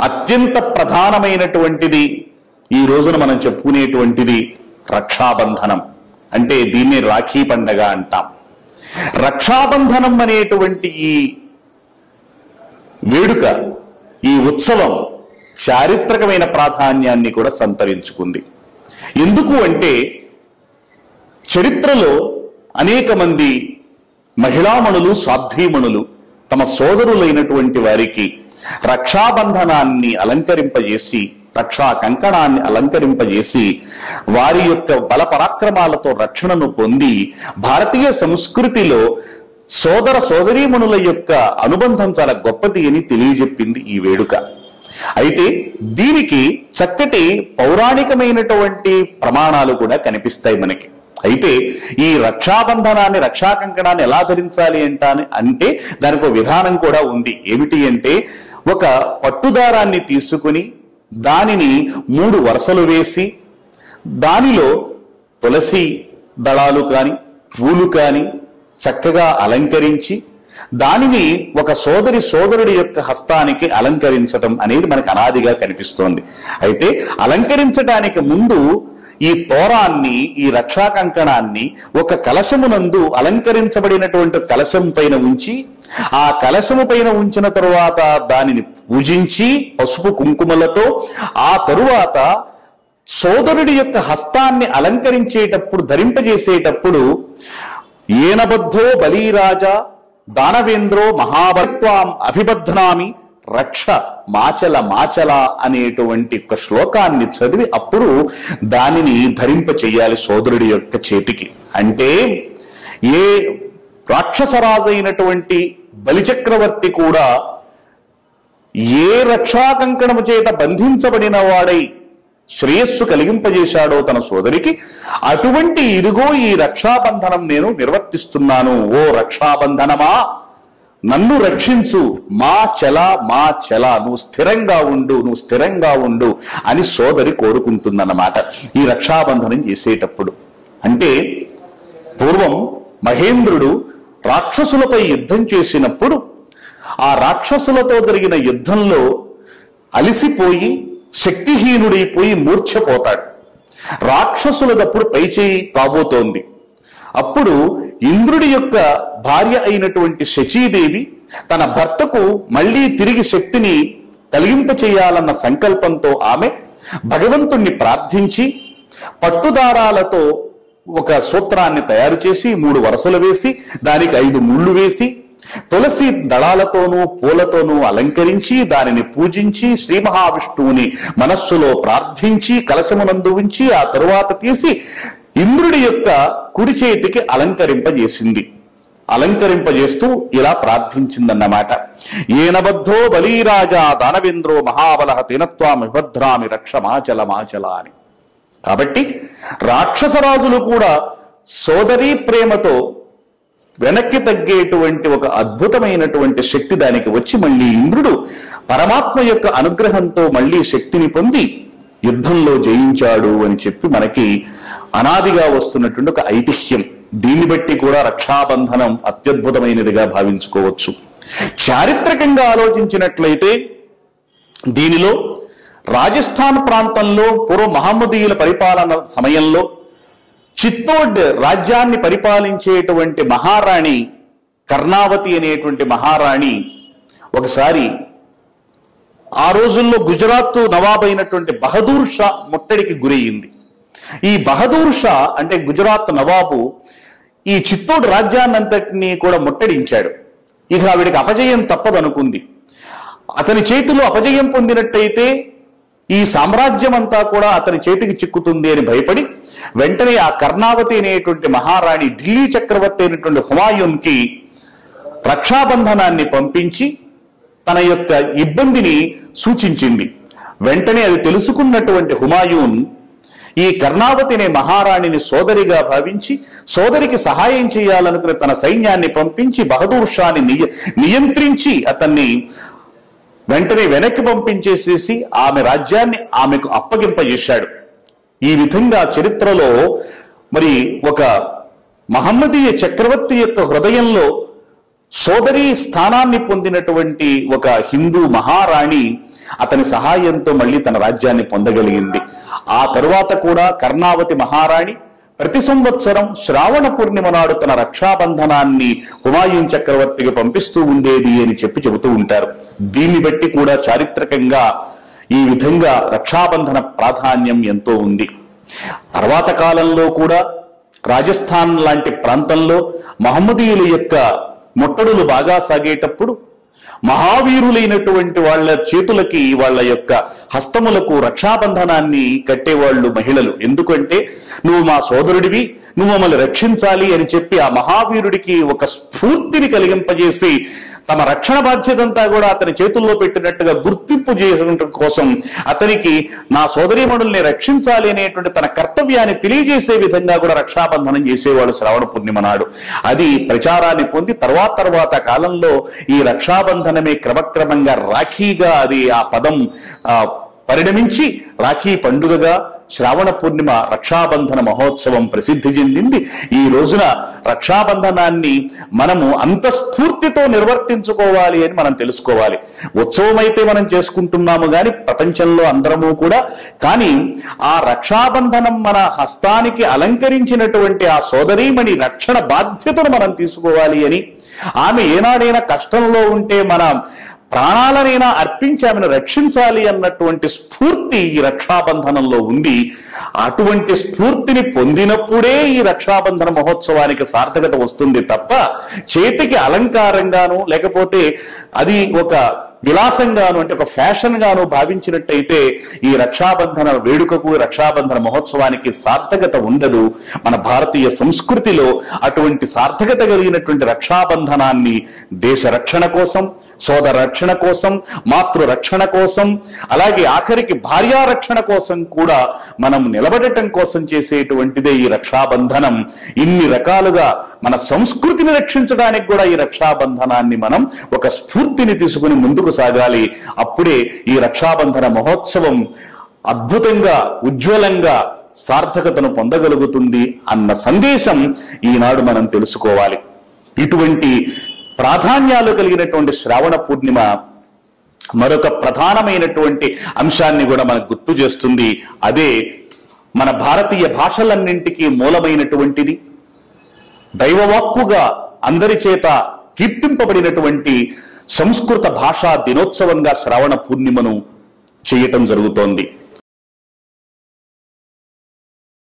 అత్యంత ప్రధానమైనటువంటిది ఈ రోజున మనం చెప్పుకునేటువంటిది రక్షాబంధనం. అంటే దీన్ని రాఖీ పండగ అంటాం. రక్షాబంధనం అనేటువంటి ఈ వేడుక ఈ ఉత్సవం చారిత్రకమైన ప్రాధాన్యాన్ని కూడా సంతరించుకుంది. ఎందుకు అంటే చరిత్రలో అనేక మంది మహిళామణులు సాధ్వీమణులు తమ సోదరులైనటువంటి వారికి రక్షాబంధనాన్ని అలంకరింపజేసి రక్షా కంకణాన్ని అలంకరింపజేసి వారి యొక్క బల పరాక్రమాలతో రక్షణను పొంది భారతీయ సంస్కృతిలో సోదర సోదరీమణుల యొక్క అనుబంధం చాలా గొప్పది అని తెలియజెప్పింది ఈ వేడుక. అయితే దీనికి చక్కటి పౌరాణికమైనటువంటి ప్రమాణాలు కూడా కనిపిస్తాయి మనకి. అయితే ఈ రక్షాబంధనాన్ని రక్షా కంకణాన్ని ఎలా ధరించాలి అంటాని అంటే దానికి ఒక విధానం కూడా ఉంది. ఏమిటి అంటే ఒక పట్టుదారాన్ని తీసుకుని దానిని మూడు వరుసలు వేసి దానిలో తులసి దళాలు కాని పూలు కాని చక్కగా అలంకరించి దానిని ఒక సోదరి సోదరుడి యొక్క హస్తానికి అలంకరించటం అనేది మనకు అనాదిగా కనిపిస్తోంది. అయితే అలంకరించడానికి ముందు ఈ తోరాన్ని ఈ రక్షా కంకణాన్ని ఒక కలశమునందు అలంకరించబడినటువంటి కలశం పైన ఉంచి ఆ కలశము పైన ఉంచిన తరువాత దానిని పూజించి పసుపు కుంకుమలతో ఆ తరువాత సోదరుడి యొక్క హస్తాన్ని అలంకరించేటప్పుడు ధరింపజేసేటప్పుడు ఏనబద్ధో బలీరాజా దానవేంద్రో మహాభత్వాం అభిబద్ధనామి రక్ష మాచల మాచల అనేటువంటి ఒక శ్లోకాన్ని చదివి అప్పుడు దానిని ధరింప చెయ్యాలి సోదరుడి యొక్క చేతికి. అంటే ఏ రాక్షసరాజైనటువంటి బలిచక్రవర్తి కూడా ఏ రక్షాకంకణము చేత బంధించబడిన వాడై శ్రేయస్సు కలిగింపజేశాడో తన సోదరికి అటువంటి ఇదిగో ఈ రక్షాబంధనం నేను నిర్వర్తిస్తున్నాను. ఓ రక్షాబంధనమా? నన్ను రక్షించు. మా చెల మా చెల నువ్వు స్థిరంగా ఉండు నువ్వు స్థిరంగా ఉండు అని సోదరి కోరుకుంటుందన్నమాట. ఈ రక్షాబంధనం చేసేటప్పుడు అంటే పూర్వం మహేంద్రుడు రాక్షసులపై యుద్ధం చేసినప్పుడు ఆ రాక్షసులతో జరిగిన యుద్ధంలో అలిసిపోయి శక్తిహీనుడైపోయి మూర్ఛపోతాడు. రాక్షసులదప్పుడు పైచేయి కాబోతోంది. అప్పుడు ఇంద్రుడి యొక్క భార్య అయినటువంటి శచీదేవి తన భర్తకు మళ్ళీ తిరిగి శక్తిని కలిగింప చేయాలన్న సంకల్పంతో ఆమె భగవంతుణ్ణి ప్రార్థించి పట్టుదారాలతో ఒక సూత్రాన్ని తయారు చేసి మూడు వరుసలు వేసి దానికి ఐదు ముళ్ళు వేసి తులసి దళాలతోనూ పూలతోనూ అలంకరించి దానిని పూజించి శ్రీ మహావిష్ణువుని మనస్సులో ప్రార్థించి కలశమునందు ఉంచి ఆ తరువాత తీసి ఇంద్రుడి యొక్క కుడి చేతికి అలంకరింపజేసింది. అలంకరింపజేస్తూ ఇలా ప్రార్థించిందన్నమాట. ఏనబద్ధో బలీరాజా దానవేంద్రో మహాబల తినత్వామి భద్రామి రక్ష మాచల మాచల అని కాబట్టి రాక్షసరాజులు కూడా సోదరీ ప్రేమతో వెనక్కి తగ్గేటువంటి ఒక అద్భుతమైనటువంటి శక్తి దానికి వచ్చి మళ్ళీ ఇంద్రుడు పరమాత్మ యొక్క అనుగ్రహంతో మళ్ళీ శక్తిని పొంది యుద్ధంలో జయించాడు అని చెప్పి మనకి అనాదిగా వస్తున్నటువంటి ఒక ఐతిహ్యం. దీన్ని బట్టి కూడా రక్షాబంధనం అత్యద్భుతమైనదిగా భావించుకోవచ్చు. చారిత్రకంగా ఆలోచించినట్లయితే దీనిలో రాజస్థాన్ ప్రాంతంలో పూర్వ మహమ్మదీయుల పరిపాలన సమయంలో చిత్తోడ్ రాజ్యాన్ని పరిపాలించేటువంటి మహారాణి కర్ణావతి అనేటువంటి మహారాణి ఒకసారి ఆ రోజుల్లో గుజరాత్ నవాబ్ అయినటువంటి బహదూర్ షా ముట్టడికి గురయ్యింది ఈ బహదూర్ షా అంటే గుజరాత్ నవాబు ఈ చిత్తోడు రాజ్యాన్నంతటినీ కూడా ముట్టడించాడు. ఇక ఆవిడికి అపజయం తప్పదనుకుంది. అతని చేతిలో అపజయం పొందినట్టయితే ఈ సామ్రాజ్యం అంతా కూడా అతని చేతికి చిక్కుతుంది అని భయపడి వెంటనే ఆ కర్ణావతి అనేటువంటి మహారాణి ఢిల్లీ చక్రవర్తి అయినటువంటి హుమాయూన్కి రక్షాబంధనాన్ని పంపించి తన యొక్క ఇబ్బందిని సూచించింది. వెంటనే అది తెలుసుకున్నటువంటి హుమాయూన్ ఈ కర్ణావతి అనే మహారాణిని సోదరిగా భావించి సోదరికి సహాయం చేయాలనుకుని తన సైన్యాన్ని పంపించి బహదూర్ షాని నియ నియంత్రించి అతన్ని వెంటనే వెనక్కి పంపించేసేసి ఆమె రాజ్యాన్ని ఆమెకు అప్పగింపజేశాడు. ఈ విధంగా చరిత్రలో మరి ఒక మహమ్మదీయ చక్రవర్తి యొక్క హృదయంలో సోదరి స్థానాన్ని పొందినటువంటి ఒక హిందూ మహారాణి అతని సహాయంతో మళ్ళీ తన రాజ్యాన్ని పొందగలిగింది. ఆ తరువాత కూడా కర్ణావతి మహారాణి ప్రతి సంవత్సరం శ్రావణ పూర్ణిమ నాడు తన రక్షాబంధనాన్ని హుమాయూన్ చక్రవర్తికి పంపిస్తూ ఉండేది అని చెప్పి చెబుతూ ఉంటారు. దీన్ని బట్టి కూడా చారిత్రకంగా ఈ విధంగా రక్షాబంధన ప్రాధాన్యం ఎంతో ఉంది. తర్వాత కాలంలో కూడా రాజస్థాన్ లాంటి ప్రాంతంలో మహమ్మదీయుల యొక్క ముట్టడులు బాగా సాగేటప్పుడు మహావీరులైనటువంటి వాళ్ళ చేతులకి వాళ్ళ యొక్క హస్తములకు రక్షాబంధనాన్ని కట్టేవాళ్ళు మహిళలు. ఎందుకంటే నువ్వు మా సోదరుడివి నువ్వు మమ్మల్ని రక్షించాలి అని చెప్పి ఆ మహావీరుడికి ఒక స్ఫూర్తిని కలిగింపజేసి తమ రక్షణ బాధ్యతంతా కూడా అతని చేతుల్లో పెట్టినట్టుగా గుర్తింపు చేయడం కోసం అతనికి నా సోదరీమణుల్ని రక్షించాలి అనేటువంటి తన కర్తవ్యాన్ని తెలియజేసే విధంగా కూడా రక్షాబంధనం చేసేవాడు శ్రావణ పూర్ణిమ నాడు. అది ప్రచారాన్ని పొంది తర్వాత తర్వాత కాలంలో ఈ రక్షాబంధనమే క్రమక్రమంగా రాఖీగా అది ఆ పదం పరిణమించి రాఖీ పండుగగా శ్రావణ పూర్ణిమ రక్షాబంధన మహోత్సవం ప్రసిద్ధి చెందింది. ఈ రోజున రక్షాబంధనాన్ని మనము అంత స్ఫూర్తితో నిర్వర్తించుకోవాలి అని మనం తెలుసుకోవాలి. ఉత్సవం అయితే మనం చేసుకుంటున్నాము కానీ ప్రపంచంలో అందరము కూడా కానీ ఆ రక్షాబంధనం మన హస్తానికి అలంకరించినటువంటి ఆ సోదరీమణి రక్షణ బాధ్యతను మనం తీసుకోవాలి అని ఆమె ఏనాడైనా కష్టంలో ఉంటే మన ప్రాణాలనైనా అర్పించి ఆమెను రక్షించాలి అన్నటువంటి స్ఫూర్తి ఈ రక్షాబంధనంలో ఉంది. అటువంటి స్ఫూర్తిని పొందినప్పుడే ఈ రక్షాబంధన మహోత్సవానికి సార్థకత వస్తుంది తప్ప చేతికి అలంకారంగాను లేకపోతే అది ఒక విలాసంగాను అంటే ఒక ఫ్యాషన్ గాను భావించినట్టయితే ఈ రక్షాబంధన వేడుకకు రక్షాబంధన మహోత్సవానికి సార్థకత ఉండదు. మన భారతీయ సంస్కృతిలో అటువంటి సార్థకత కలిగినటువంటి రక్షాబంధనాన్ని దేశ రక్షణ కోసం సోదర రక్షణ కోసం మాతృ రక్షణ కోసం అలాగే ఆఖరికి భార్యా రక్షణ కోసం కూడా మనం నిలబడటం కోసం చేసేటువంటిదే ఈ రక్షాబంధనం. ఇన్ని రకాలుగా మన సంస్కృతిని రక్షించడానికి కూడా ఈ రక్షాబంధనాన్ని మనం ఒక స్ఫూర్తిని తీసుకుని ముందుకు సాగాలి అప్పుడే ఈ రక్షాబంధన మహోత్సవం అద్భుతంగా ఉజ్వలంగా సార్థకతను పొందగలుగుతుంది అన్న సందేశం ఈనాడు మనం తెలుసుకోవాలి. ఇటువంటి ప్రాధాన్యాలు కలిగినటువంటి శ్రావణ పూర్ణిమ మరొక ప్రధానమైనటువంటి అంశాన్ని కూడా మనకు గుర్తు చేస్తుంది. అదే మన భారతీయ భాషలన్నింటికీ మూలమైనటువంటిది దైవవాక్కుగా అందరి చేత కీర్తింపబడినటువంటి సంస్కృత భాషా దినోత్సవంగా శ్రావణ పూర్ణిమను చేయటం జరుగుతోంది.